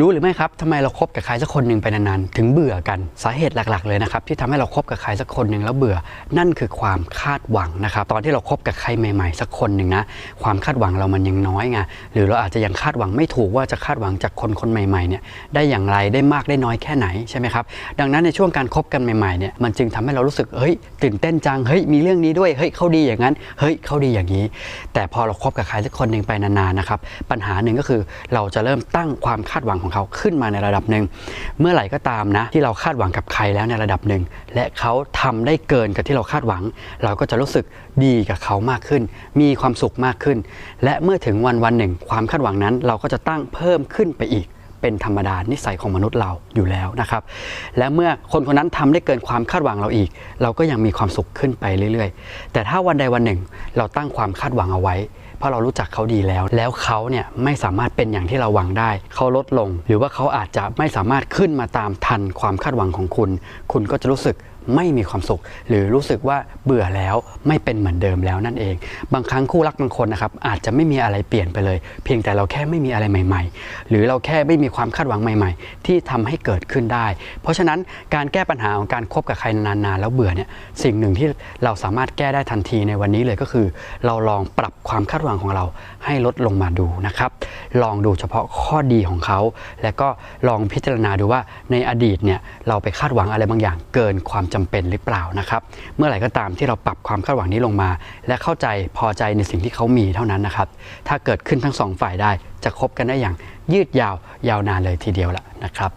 รู้หรือไม่ครับทำไมเราคบกับใครสักคนหนึ่งไปนานๆ ถึงเบื่อกันสาเหตุหลักๆ เลยนะครับ ที่ทำให้เราคบกับใครสักคนหนึ่งแล้วเบื่อ นั่นคือความคาดหวังนะครับ ตอนที่เราคบกับใครใหม่ๆ สักคนหนึ่งนะ ความคาดหวังเรามันยังน้อยไงหรือเราอาจจะยังคาดหวังไม่ถูกว่าจะคาดหวังจากคนคนใหม่ๆเนี่ยได้อย่างไรได้มากได้น้อยแค่ไหนใช่ไหมครับดังนั้นในช่วงการคบกันใหม่ๆเนี่ยมันจึงทำให้เรารู้สึกเฮ้ยตื่นเต้นจังเฮ้ยมีเรื่องนี้ด้วยเฮ้ยเขาดีอย่างนั้นเฮ้ยเขาดีอย่างนี้ แต่พอเราคบกับใครสักคนหนึ่งไปนานๆนะครับปัญหาหนึ่งก็คือเราจะเริ่มตั้งความคาดหวังของเขาขึ้นมาในระดับหนึ่งเมื่อไหร่ก็ตามนะ ที่เราคาดหวังกับใครแล้วในระดับหนึ่งและเขาทำได้เกินกับที่เราคาดหวัง เราก็จะรู้สึกดีกับเขามากขึ้น มีความสุขมากขึ้น และเมื่อถึงวันวันหนึ่ง ความคาดหวังนั้น เราก็จะตั้งเพิ่มขึ้นไปอีกเป็นธรรมดานิสัยของมนุษย์เราอยู่แล้วนะครับ และเมื่อคนคนนั้นทำได้เกินความคาดหวังเราอีก เราก็ยังมีความสุขขึ้นไปเรื่อย ๆ แต่ถ้าวันใดวันหนึ่ง เราตั้งความคาดหวังเอาไว้ เพราะเรารู้จักเขาดีแล้ว แล้วเขาเนี่ยไม่สามารถเป็นอย่างที่เราหวังได้ เขาลดลง หรือว่าเขาอาจจะไม่สามารถขึ้นมาตามทันความคาดหวังของคุณ คุณก็จะรู้สึกไม่มีความสุข หรือรู้สึกว่าเบื่อแล้วไม่เป็นเหมือนเดิมแล้วนั่นเอง บางครั้งคู่รักบางคนนะครับอาจจะไม่มีอะไรเปลี่ยนไปเลย เพียงแต่เราแค่ไม่มีอะไรใหม่ ๆ หรือเราแค่ไม่มีความคาดหวังใหม่ ๆ ที่ทำให้เกิดขึ้นได้ เพราะฉะนั้นการแก้ปัญหาของการคบกับใครนานๆแล้วเบื่อเนี่ยสิ่งหนึ่งที่เราสามารถแก้ได้ทันทีในวันนี้เลยก็คือเราลองปรับความคาดหวังของเราให้ลดลงมาดูนะครับ ลองดูเฉพาะข้อดีของเขา และก็ลองพิจารณาดูว่าในอดีตเนี่ยเราไปคาดหวังอะไรบางอย่างเกินความจำเป็นหรือเปล่านะครับ เมื่อไหร่ก็ตามที่เราปรับความคาดหวังนี้ลงมา และเข้าใจพอใจในสิ่งที่เขามีเท่านั้นนะครับ ถ้าเกิดขึ้นทั้งสองฝ่ายได้จะคบกันได้อย่างยืดยาวยาวนานเลยทีเดียวละนะครับ